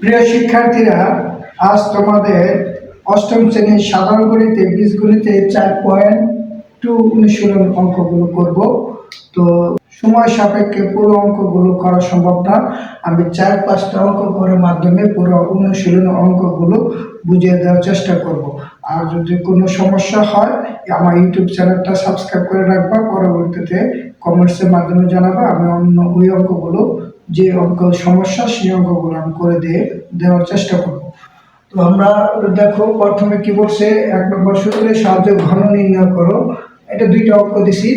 প্রিয় শিক্ষার্থীরা, আজ তোমাদের অষ্টম শ্রেণির সাধারণ গণিতে বীজগণিতে চার পয়েন্ট টু অনুশীলন অঙ্কগুলো করব। তো সময় সাপেক্ষে পুরো অঙ্কগুলো করা সম্ভব না। আমি চার পাঁচটা অঙ্ক করার মাধ্যমে পুরো অনুশীলন অঙ্কগুলো বুঝিয়ে দেওয়ার চেষ্টা করব। আর যদি কোনো সমস্যা হয়, আমার ইউটিউব চ্যানেলটা সাবস্ক্রাইব করে রাখবা। পরবর্তীতে কমেন্টসের মাধ্যমে জানাবা, আমি অন্য ওই অঙ্কগুলো যে অঙ্ক সমস্যা, সেই অঙ্কগুলো আমি করে দিয়ে দেওয়ার চেষ্টা করব। তো আমরা দেখো, প্রথমে কি বলছে এক নম্বর সূত্রের সাহায্যে ঘন নির্ণয় করো। এটা দুইটা অঙ্ক দিছি,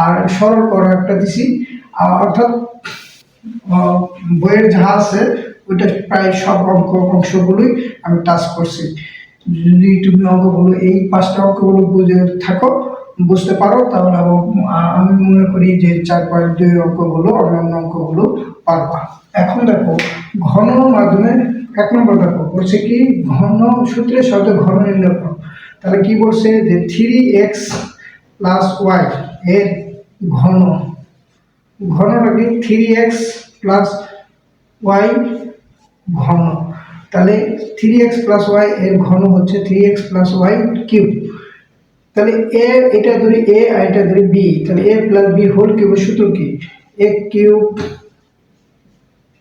আর সরল করো একটা দিছি। আর অর্থাৎ বইয়ের যাহা আছে, ওইটা প্রায় সব অঙ্ক অংশগুলোই আমি টাচ করছি। যদি তুমি অঙ্কগুলো, এই পাঁচটা অঙ্কগুলো বুঝে থাকো, বুঝতে পারো, তাহলে আমি মনে করি যে চার পয়েন্ট দুই অঙ্কগুলো, অন্যান্য অঙ্কগুলো পারবা। এখন দেখো ঘন মাধ্যমে, এক নম্বর দেখো, বলছে কি, ঘন সূত্রের সাথে ঘন নির্ণয় করো। তাহলে কি বলছে যে থ্রি এক্স প্লাস ওয়াই এর ঘন। ঘনটা কি? থ্রি এক্স প্লাস ওয়াই ঘন। তাহলে থ্রি এক্স প্লাস ওয়াই এর ঘন হচ্ছে three X plus Y cube তাহলে এ এটা ধরি এ আর এটা ধরি বি তাহলে এ প্লাস বি হোল কিউবের সূত্র কি? A cube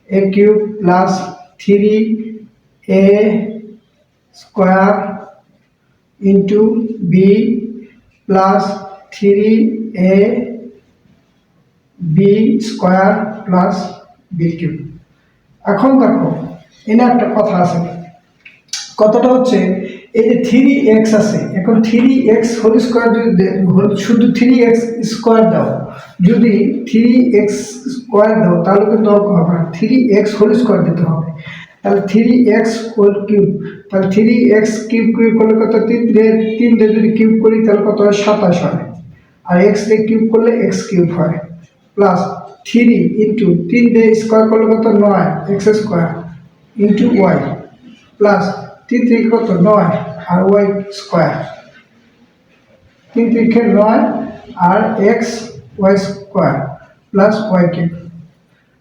A cube plus three A square into B plus three A B square plus B cube এখন দেখো, এনে একটা কথা আছে। কথাটা হচ্ছে? এই যে থ্রি এক্স আছে, এখন থ্রি এক্স হোল স্কোয়ার যদি শুধু থ্রি এক্স স্কোয়ার দাও, যদি থ্রি এক্স স্কোয়ার দাও, তাহলে কিন্তু অঙ্ক হবে না। থ্রি এক্স হোল স্কোয়ার দিতে হবে। তাহলে থ্রি এক্স হোল কিউব তাহলে থ্রি এক্স কিউব কিউব করলে কত? তিন দিয়ে তিন দিয়ে যদি কিউব করি, তাহলে কত হয়? সাতাশ হয়। আর এক্স দিয়ে কিউব করলে এক্স কিউব হয়। প্লাস থ্রি ইন্টু তিন দিয়ে স্কোয়ার করলে কত? নয়। X square into Y plus তিন থেকে কত নয়, আর ওয়াই স্কোয়ার তিন তিরিখে নয়, আর X Y square plus Y cube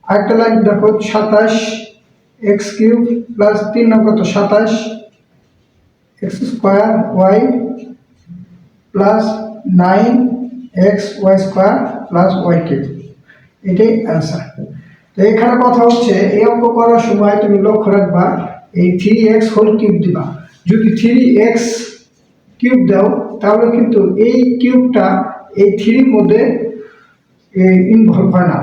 আরেকটা লাইন দেখো, সাতাশ এক্স কিউব প্লাস তিন নম্বর কত? সাতাশ X square Y plus nine X Y square plus Y cube এটাই অ্যান্সার তো এখানে কথা হচ্ছে, এই অঙ্ক করার সময় তুমি লক্ষ্য রাখবা এই থ্রি এক্স হোল কিউব দিবা। যদি থ্রি এক্স কিউব দাও, তাহলে কিন্তু এই কিউবটা এই থ্রির মধ্যে ইনভলভ হয় না।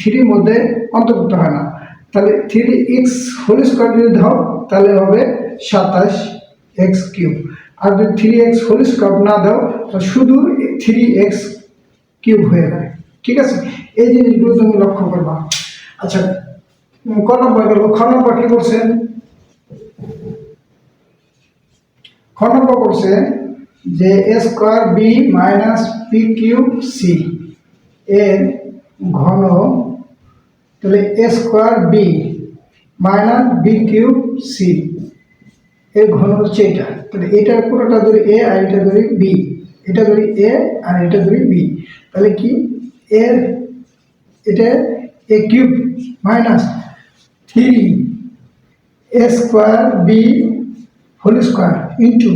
থ্রির মধ্যে অন্তর্ভুক্ত হয় না। তাহলে থ্রি এক্স হোল স্কোয়ার যদি দাও, তাহলে হবে সাতাশ এক্স কিউব আর যদি থ্রি এক্স হোল স্কোয়ার না দাও, তাহলে শুধু থ্রি এক্স কিউব হয়ে যায় ঠিক আছে? এই জিনিসগুলো তুমি লক্ষ্য করবা। আচ্ছা ক নম্বর গেল? খ নম্বর কি বলছেন? খ নম্বর যে A square B minus P cube C. এর ঘন, তাহলে A square B minus B cube C. এর ঘন হচ্ছে এটা। তাহলে এটার পুরোটা ধরি? এ আর এটা ধরি বি। এটা ধরি এ আর এটা ধরি বি। তাহলে কি? এর এটা A cube minus three A square B whole square into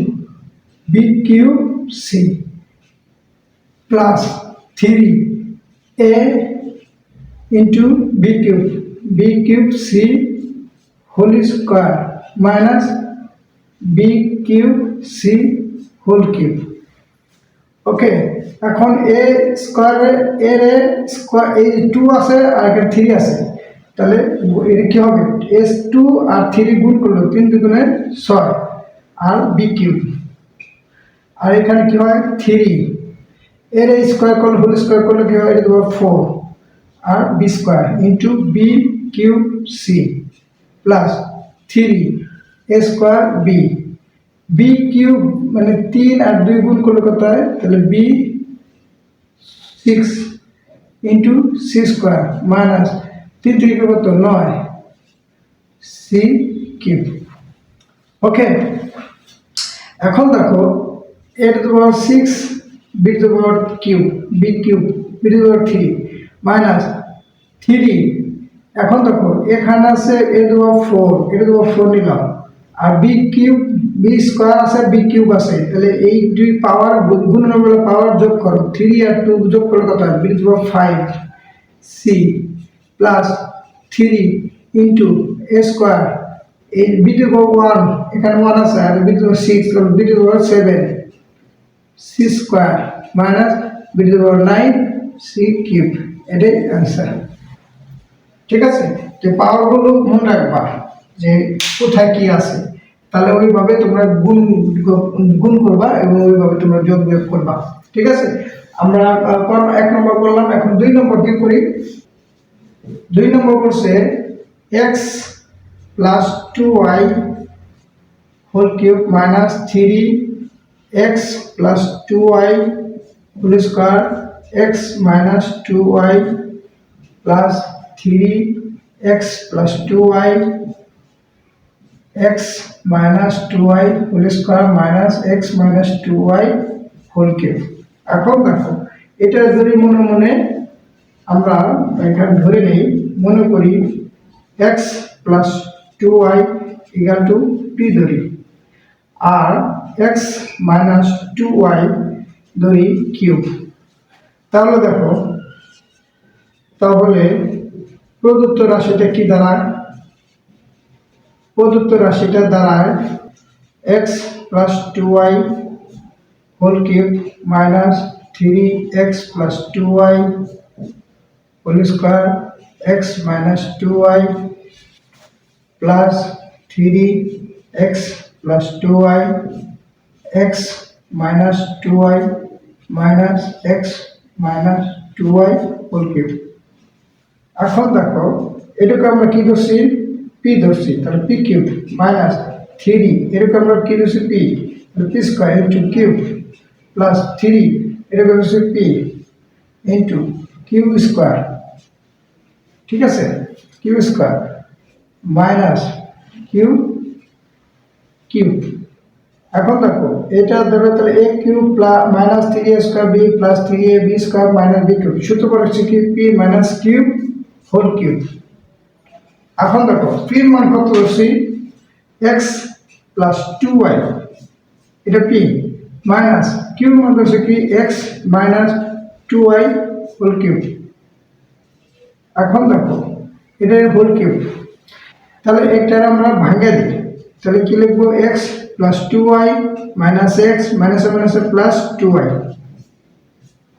B cube C plus three A into B cube B cube C whole square minus B cube C whole cube okay এখন A স্কোয়ারে এর এ square এই two আছে আর এখানে three আছে, তাহলে এটা কী হবে? এস টু আর থ্রি গুণ করল তিন দুগুণে ছয়। আর বি কিউব আর এখানে কী হয়? থ্রি এর স্কোয়ার করলে হোল স্কোয়ার করলে কী হয়? এটা দেবো four R B square into B cube C plus three A square B B cube মানে তিন আর দুই গুণ করলে কত হয়? তাহলে B six into C square minus তিন থেকে কত? নয়. সি কিউব ওকে এখন দেখো A to power six B to power cube B cube B to power three minus three এখন দেখো, এখানে আছে এ দেওয়া ফোর এটা দেওয়া ফোর নিলাম। আর বি কিউব বি স্কোয়ার আছে বি কিউব আছে। তাহলে এই দুই পাওয়ার গুণনের বেলা পাওয়ার যোগ করো। থ্রি আর টু যোগ করলে কত হয়? বি দেওয়া five C plus three into A square এই বি দেওয়া ওয়ান এখানে ওয়ান আছে, আর বি দেওয়া সিক্স বি দেওয়া seven C square minus B দেওয়া নাইন সি কিউব এটাই অ্যান্সার ঠিক আছে? যে পাওয়ারগুলো মনে রাখবা, যে কোথায় কি আছে, তাহলে ওইভাবে তোমরা গুণ গুণ করবা এবং ওইভাবে তোমরা যোগ বিয়োগ করবা। ঠিক আছে? আমরা এক নম্বর করলাম, এখন দুই নম্বর কি করি? দুই নম্বর করছে X plus two Y whole cube minus three X plus two Y whole square X minus two Y plus three X plus two Y X minus two Y whole square minus X minus two Y whole cube এখন দেখো, এটা যদি মনে মনে আমরা এখানে ধরে নেই, মনে করি X plus two Y equal to P ধরি। আর এক্স মাইনাস টু ওয়াই ধরি কিউব। তাহলে দেখো, তাহলে প্রদত্ত রাশিটা কি দাঁড়ায়? প্রদত্ত রাশিটা দাঁড়ায় X plus two Y whole cube minus three X plus two Y whole square X minus two Y plus three X plus two Y X minus two Y minus X minus two Y whole cube এখন দেখো, এটাকে আমরা কি ধরছি? P ধরছি, তাহলে P cube minus three এটাকে আমরা কি ধরছি? P P square into cube plus three এটাকে ধরছি পি ইন্টু কিউব স্কোয়ার ঠিক আছে? Q square minus Q cube এখন দেখো, এটা ধরো তাহলে A cube plus minus three A square B plus three A B square minus B cube সূত্র হচ্ছে কি? P minus cube whole cube এখন দেখো পির মান কত ধরছি এক্স প্লাস টু ওয়াই এটা পি মাইনাস কিউব মান ধরছে কি? X minus two Y whole cube এখন দেখো, এটা হোল কিউব তাহলে এটার আমরা ভাঙে দিই। তাহলে কি লিখব? X plus two Y minus X মাইনাসে মাইনাসে plus two Y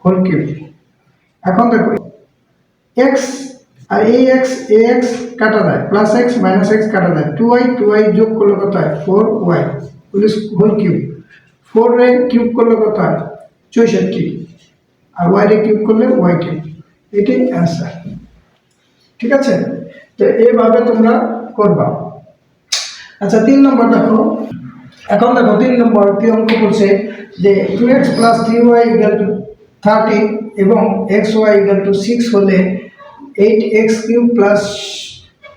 whole cube এখন দেখো এক্স আর এই এক্স এ এক্স কাটা যায় প্লাস এক্স মাইনাস এক্স কাটা যায়। টু ওয়াই টু ওয়াই যোগ করলে কত হয়? Four Y whole cube four রে কিউব করলে কত হয়? চৌষট্টি। আর ওয়াই রে কিউব করলে ওয়াই কিউব এটাই অ্যান্সার ঠিক আছে? তো এইভাবে তোমরা করবা? আচ্ছা তিন নম্বর দেখো। এখন দেখো, তিন নম্বর কি অঙ্ক করছে যে two X plus three Y equal to thirteen এবং X Y equal to six হলে eight X cube plus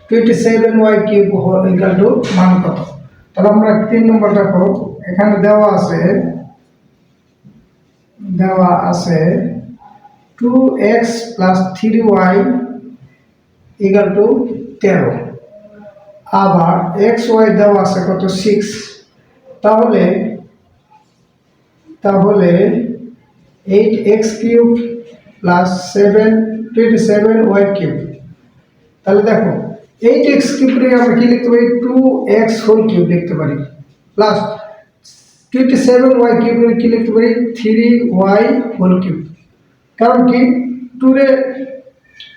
twenty seven Y cube equal to মান কত? তাহলে আমরা তিন নম্বর দেখো এখানে দেওয়া আছে দেওয়া আছে two X plus three Y equal to তেরো। আবার এক্স ওয়াই দেওয়া আছে কত সিক্স তাহলে তাহলে eight X cube plus seven twenty seven Y cube তাহলে দেখো এইট এক্স কিউবকে আমরা কী লিখতে পারি? টু এক্স হোল কিউব লিখতে পারি। প্লাস টোয়েন্টি সেভেন ওয়াই কিউবের কী লিখতে পারি? থ্রি ওয়াই হোল কিউব কারণ কি? টুরে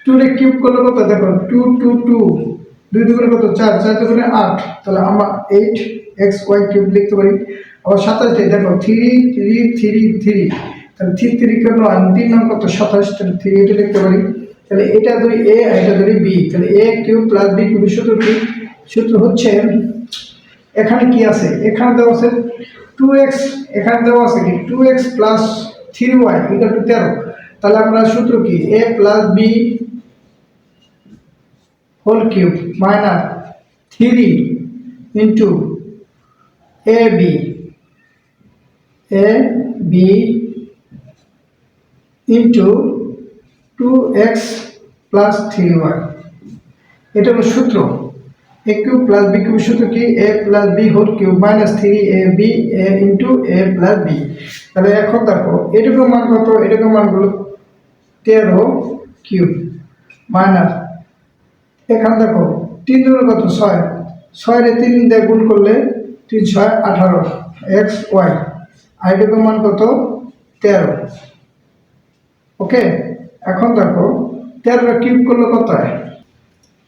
টুরে কিউব করলে কত? দেখো টু টু টু দুই দুগুণে কত? চার চার দুগুণে আট। তাহলে আমরা এইট এক্স ওয়াই কিউব লিখতে পারি। আবার সাতাশটাই দেখো থ্রি থ্রি থ্রি থ্রি তাহলে থ্রি থ্রি কেন তিন নাম কত? সাতাশ। তাহলে থ্রি এটা লিখতে পারি। তাহলে এটা ধরি এ এটা ধরি বি তাহলে A cube plus B cube সূত্র কি? সূত্র হচ্ছে এখানে কি আছে? এখানে দেওয়া আছে টু এক্স এখানে দেওয়া আছে কি? Two X plus three Y equal to তেরো। তাহলে আমরা সূত্র কি? A plus B into A B A B into two X plus three Y এটা হলো সূত্র। A cube plus B cube সূত্র কি? A plus B whole cube minus three A B A into A plus B তাহলে এখন দেখো, এটুকু মান কত? এটুকু মান হলো তেরো কিউব মাইনাস এখানে দেখো, তিন দুগুণ কত? ছয়। ছয় রে তিন দিয়ে গুণ করলে তিন ছয় আঠারো। এক্স ওয়াই এটুকু মান কত? তেরো। ওকে? এখন দেখো তেরো কিউব করলে কত হয়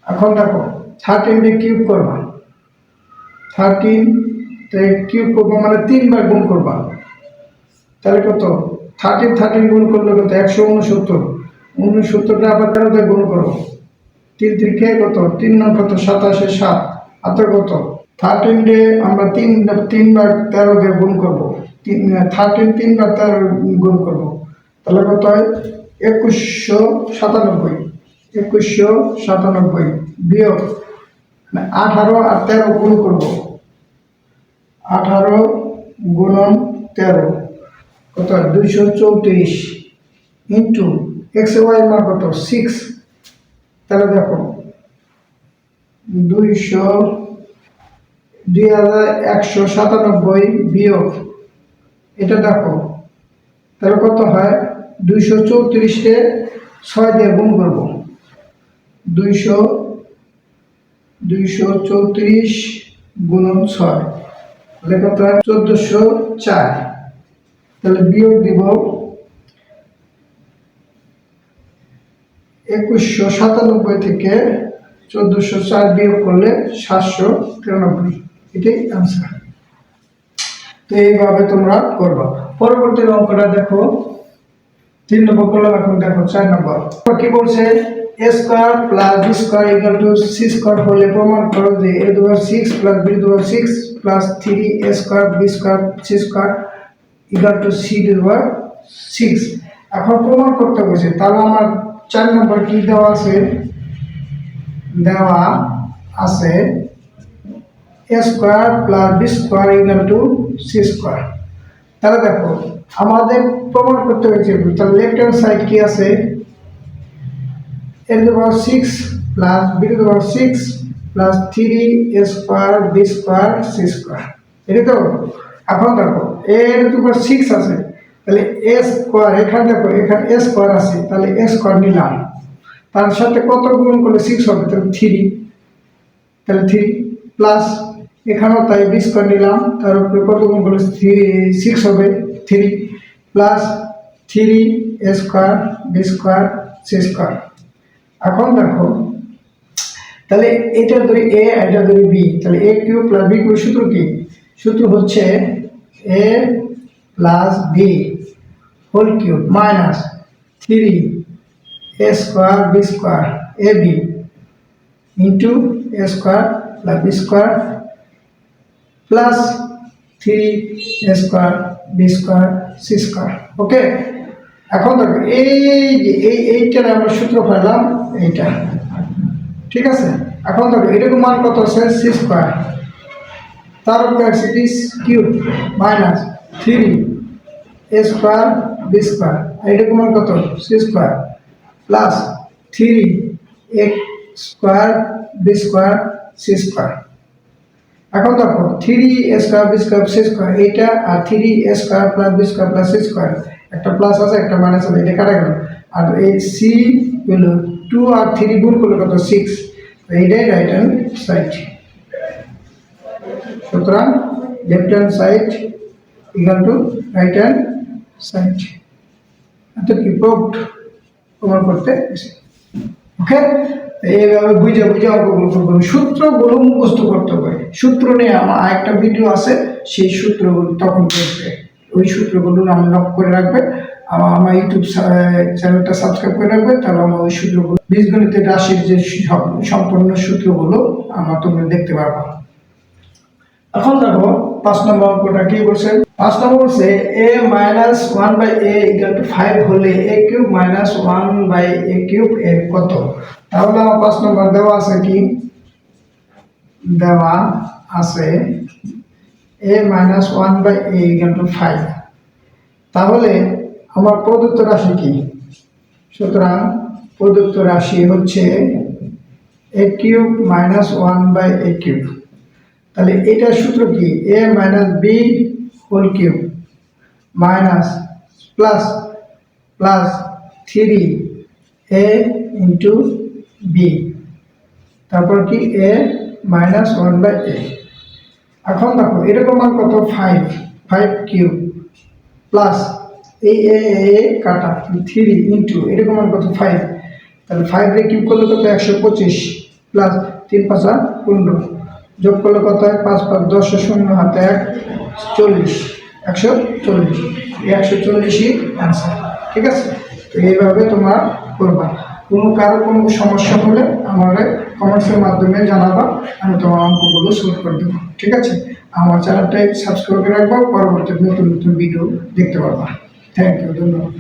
এখন দেখো থার্টিন দিয়ে কিউব করবা। থার্টিন কিউব করব মানে তিনবার গুণ করবা। তাহলে কত? থার্টিন থার্টিন গুণ করলে কত? একশো উনসত্তর। উনসত্তরটা আবার তেরো দিয়ে গুণ করো। তিন তিরিখে কত? তিন নং কত? সাতাশে সাত। হাতে কত? থার্টিন ডে আমরা তিন তিনবার তেরো দিয়ে গুণ করব। তিন থার্টিন তিনবার তেরো গুণ করব। তাহলে কত হয়? একুশশো সাতানব্বই। একুশশো সাতানব্বই। বিয়োগ। মানে আঠারো আর তেরো গুণ করব। আঠারো গুণন তেরো। কত দুইশো চৌত্রিশ ইন্টু এক্স ওয়াই মান কত? সিক্স তাহলে দেখো, দুইশো, দুই হাজার একশো সাতানব্বই বিয়োগ, এটা দেখো, তাহলে কত হয়? দুইশো চৌত্রিশে ছয় দিয়ে গুণ করব। দুইশো দুইশো চৌত্রিশ গুণন ছয়, তাহলে কত হয়? চোদ্দোশো চার, তাহলে বিয়োগ দিব একুশশো সাতানব্বই থেকে চোদ্দোশো চার বিয়োগ করলে সাতশো তিরানব্বই। এটাই আনসার তো এইভাবে তোমরা করবা। পরবর্তী অঙ্কটা দেখো। তিন নম্বর করলাম এখন দেখো, চার নম্বর। কি বলছে? A square plus B square equal to C square হলে প্রমাণ করো যে এ দুবার সিক্স প্লাস বি দুবার six plus three A square B square C square equal to C দুবার সিক্স এখন প্রমাণ করতে বলছে, তাহলে আমার চার নম্বর কি দেওয়া আছে? দেওয়া আছে A square plus B square equal to C square তাহলে দেখো, আমাদের প্রমাণ করতে হয়েছে তাহলে লেফট হ্যান্ড সাইড কি আছে? এর power six plus B to power six plus three A square B square C square এটা তো? এখন দেখো এর টু পাওয়ার সিক্স আছে। তাহলে এ স্কোয়ার, এখানে দেখো, এখানে এ স্কোয়ার আছে, তাহলে এ স্কোয়ার নিলাম। তার সাথে কত গুণ করলে সিক্স হবে? তাহলে থ্রি তাহলে থ্রি প্লাস এখানেও তাই বি স্কোয়ার নিলাম, তার উপরে কত গুণ করলে থ্রি সিক্স হবে? Three plus three A square B square C square. এখন দেখো, তাহলে এটা ধরি এ এটা ধরি বি তাহলে A Q plus B Q সূত্র কি? সূত্র হচ্ছে A plus B whole cube minus three A square B square A B into A square plus B square plus three A square B square C square, okay? এখন দেখো, এই যে, এই, এইটার আমরা সূত্র পাইলাম এইটা, ঠিক আছে? এখন দেখো এটুকু মান কত আছে? সি স্কোয়ার, তার উপরে আছে cube minus three A square B square. আর এটুকু মান কত? C square. Plus three A square B square C square. এখন দেখো, three A square B square C square, এইটা আর three A square plus B square plus C square. একটা plus আছে, একটা minus আছে, এটা কাটা গেল। আর এই সি হলো টু আর থ্রি গুণ করলে কত? সিক্স। এইটাই রাইট হ্যান্ড সাইড সুতরাং left hand side to right hand side এত কি প্রুভড প্রমাণ করতে ওকে এইভাবে বুঝে বুঝে অঙ্কগুলো করতে হবে সূত্রগুলো মুখস্থ করতে হবে সূত্র নিয়ে আমার একটা ভিডিও আছে। সেই সূত্রগুলো তখন করবে ওই সূত্রগুলো আমি লক করে রাখবে। আর আমার ইউটিউব চ্যানেলটা সাবস্ক্রাইব করে রাখবে। তাহলে আমার ওই সূত্রগুলো বীজগণিতের রাশির যে সম্পূর্ণ সূত্রগুলো আমার তোমরা দেখতে পারবা। এখন দেখো, পাঁচ নম্বর অঙ্কটা কি বলছে? পাঁচ নম্বর বলছে A minus one by A equal to five হলে A cube minus one by A cube এর কত? তাহলে আমার পাঁচ নম্বর দেওয়া আছে কি? দেওয়া আছে a minus one by a equal to five তাহলে আমার প্রদত্ত রাশি কি? সুতরাং প্রদত্ত রাশি হচ্ছে a cube minus one by a cube তাহলে এটার সূত্র কি? A minus b whole cube minus plus plus three a into b তারপর কি? A minus one by a এখন দেখো, এরকম মান কত? ফাইভ ফাইভ কিউব প্লাস এই এ এ কাটা থ্রি ইন্টু এরকম মান কত? ফাইভ তাহলে ফাইভ রে কিউব করলে কত? একশো পঁচিশ প্লাস তিন পাঁচা পনেরো। যোগ করলে কত হয়? পাঁচ পাঁচ, দশ শূন্য হাতে এক, চল্লিশ। একশো চল্লিশ। এই একশো চল্লিশই অ্যান্সার ঠিক আছে? তো এইভাবে তোমরা করবা। কোনো কারও কোনো সমস্যা হলে আমাদের কমেন্টসের মাধ্যমে জানাবা, আমি তোমার অঙ্কগুলো সলভ করে দেবো। ঠিক আছে? আমার চ্যানেলটাই সাবস্ক্রাইব করে রাখবা, পরবর্তী নতুন নতুন ভিডিও দেখতে পারবা। থ্যাংক ইউ ধন্যবাদ।